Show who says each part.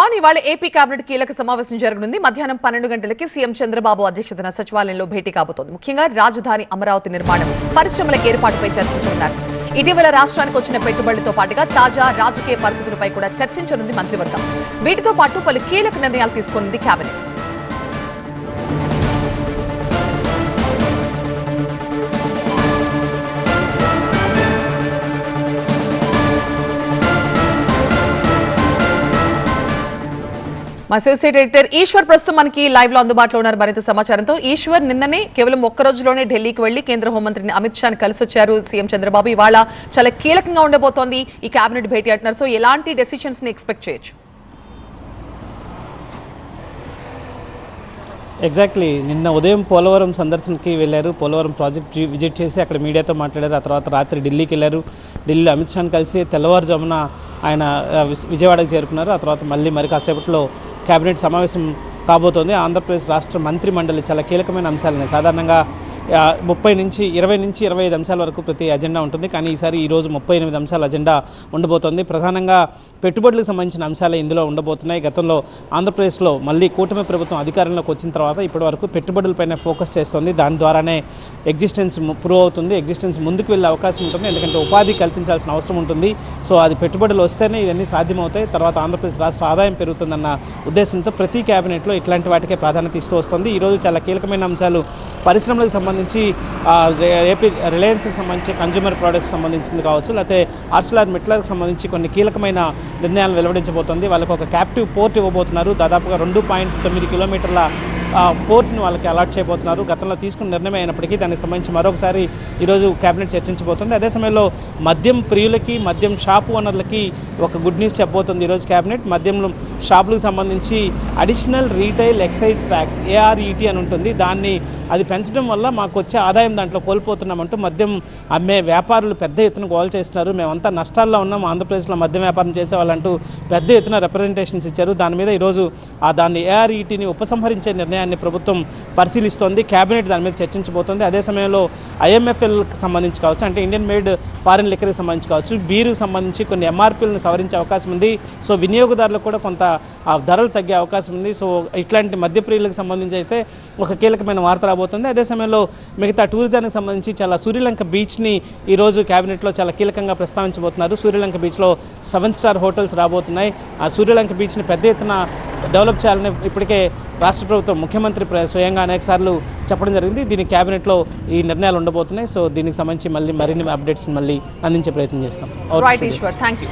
Speaker 1: On ఇవాళ AP cabinet కీలక సమావేశం జరగనుంది. మధ్యాహ్నం పన్నెండు గంటలకి సీఎం చంద్రబాబు అధ్యక్షతన సచివాలయంలో భేటీ కాబోతోంది. ముఖ్యంగా రాజధాని అమరావతి నిర్మాణం పరిశ్రమల ఏర్పాటుపై చర్చించనున్నారు. ఇటీవల రాష్ట్రానికి వచ్చిన పెట్టుబడులతో పాటుగా తాజా రాజకీయ పరిస్థితులపై కూడా చర్చించనుంది మంత్రివర్గం. వీటితో పాటు పలు కీలక నిర్ణయాలు తీసుకుంది కేబినెట్ మా అసోసియేట్ ఎడిటర్ ఈశ్వర్ ప్రస్తుతం మనకి లైవ్లో అందుబాటులో ఉన్నారు మరింత సమాచారంతో. ఈశ్వర్ నిన్ననే కేవలం ఒక్క రోజులోనే ఢిల్లీకి వెళ్ళి కేంద్ర హోంమంత్రిని అమిత్ షాని కలిసి వచ్చారు సీఎం చంద్రబాబు. ఇవాళ చాలా కీలకంగా ఉండబోతోంది ఈ కేబినెట్ భేటీ అంటున్నారు. సో ఎలాంటి డెసిషన్స్ని ఎక్స్పెక్ట్ చేయొచ్చు?
Speaker 2: ఎగ్జాక్ట్లీ నిన్న ఉదయం పోలవరం సందర్శనకి వెళ్ళారు. పోలవరం ప్రాజెక్ట్ విజిట్ చేసి అక్కడ మీడియాతో మాట్లాడారు. ఆ తర్వాత రాత్రి ఢిల్లీకి వెళ్ళారు. ఢిల్లీలో అమిత్ షాని కలిసి తెల్లవారుజామున ఆయన విజయవాడకు చేరుకున్నారు. ఆ తర్వాత మళ్ళీ మరి కాసేపట్లో కేబినెట్ సమావేశం కాబోతోంది. ఆంధ్రప్రదేశ్ రాష్ట్ర మంత్రి మండలి చాలా కీలకమైన అంశాలని సాధారణంగా ముప్పై నుంచి ఇరవై నుంచి ఇరవై ఐదు అంశాల వరకు ప్రతి అజెండా ఉంటుంది. కానీ ఈసారి ఈరోజు ముప్పై ఎనిమిది అంశాల అజెండా ఉండబోతోంది. ప్రధానంగా పెట్టుబడులకు సంబంధించిన అంశాలే ఇందులో ఉండబోతున్నాయి. గతంలో ఆంధ్రప్రదేశ్లో మళ్ళీ కూటమి ప్రభుత్వం అధికారంలోకి వచ్చిన తర్వాత ఇప్పటి వరకు పెట్టుబడులపైన ఫోకస్ చేస్తుంది. దాని ద్వారానే ఎగ్జిస్టెన్స్ ప్రూవ్ అవుతుంది. ఎగ్జిస్టెన్స్ ముందుకు వెళ్ళే అవకాశం ఉంటుంది. ఎందుకంటే ఉపాధి కల్పించాల్సిన అవసరం ఉంటుంది. సో అది పెట్టుబడులు వస్తేనే ఇవన్నీ సాధ్యమవుతాయి. తర్వాత ఆంధ్రప్రదేశ్ రాష్ట్ర ఆదాయం పెరుగుతుందన్న ఉద్దేశంతో ప్రతి క్యాబినెట్లో ఇట్లాంటి వాటికే ప్రాధాన్యత ఇస్తూ వస్తుంది. ఈరోజు చాలా కీలకమైన అంశాలు పరిశ్రమలకు సంబంధించి ఏపీ రిలయన్స్కి సంబంధించి కన్జ్యూమర్ ప్రోడక్ట్స్ సంబంధించింది కావచ్చు లేకపోతే ఆర్సిలార్ మెట్లకు సంబంధించి కొన్ని కీలకమైన నిర్ణయాలు వెలువడించబోతోంది. వాళ్ళకు ఒక క్యాప్టివ్ పోర్ట్ ఇవ్వబోతున్నారు. దాదాపుగా రెండు పాయింట్ తొమ్మిది కిలోమీటర్ల పోర్ట్ని వాళ్ళకి అలాట్ చేయబోతున్నారు. గతంలో తీసుకున్న నిర్ణయం అయినప్పటికీ దానికి సంబంధించి మరొకసారి ఈరోజు కేబినెట్ చర్చించబోతుంది. అదే సమయంలో మద్యం ప్రియులకి మద్యం షాపు ఓనర్లకి ఒక గుడ్ న్యూస్ చెప్పబోతుంది ఈరోజు కేబినెట్ మద్యంలో షాపులకు సంబంధించి additional retail excise tax ARET అని ఉంటుంది. దాన్ని అది పెంచడం వల్ల మాకు వచ్చే ఆదాయం దాంట్లో కోల్పోతున్నామంటూ మద్యం అమ్మే వ్యాపారులు పెద్ద ఎత్తున గోల్ చేస్తున్నారు. మేమంతా నష్టాల్లో ఉన్నాం. ఆంధ్రప్రదేశ్లో మద్యం వ్యాపారం చేసే వాళ్ళంటూ పెద్ద ఎత్తున రిప్రజెంటేషన్స్ ఇచ్చారు. దాని మీద ఈరోజు ఆ దాన్ని ఏఆర్ఈటీని ఉపసంహరించే నిర్ణయం నిర్ణయాన్ని ప్రభుత్వం పరిశీలిస్తోంది. కేబినెట్ దాని మీద చర్చించబోతోంది. అదే సమయంలో ఐఎంఎఫ్ఎల్కి సంబంధించి కావచ్చు అంటే ఇండియన్ మేడ్ ఫారిన్ లిక్కర్కి సంబంధించి కావచ్చు బీరుకు సంబంధించి కొన్ని ఎంఆర్పీలను సవరించే అవకాశం ఉంది. సో వినియోగదారులకు కూడా కొంత ఆ ధరలు తగ్గే అవకాశం ఉంది. సో ఇట్లాంటి మద్యప్రియులకు సంబంధించి అయితే ఒక కీలకమైన వార్త రాబోతుంది. అదే సమయంలో మిగతా టూరిజానికి సంబంధించి చాలా సూర్యలంక బీచ్ని ఈరోజు కేబినెట్లో చాలా కీలకంగా ప్రస్తావించబోతున్నారు. సూర్యలంక బీచ్లో సెవెన్ స్టార్ హోటల్స్ రాబోతున్నాయి. ఆ సూర్యలంక బీచ్ని పెద్ద ఎత్తున డెవలప్ చేయాలని ఇప్పటికే రాష్ట్ర ప్రభుత్వం ముఖ్యమంత్రి స్వయంగా అనేక సార్లు చెప్పడం జరిగింది. దీని కేబినెట్లో ఈ నిర్ణయాలు ఉండబోతున్నాయి. సో దీనికి సంబంధించి మళ్ళీ మరిన్ని అప్డేట్స్ మళ్ళీ అందించే ప్రయత్నం చేస్తాం.
Speaker 1: Thank you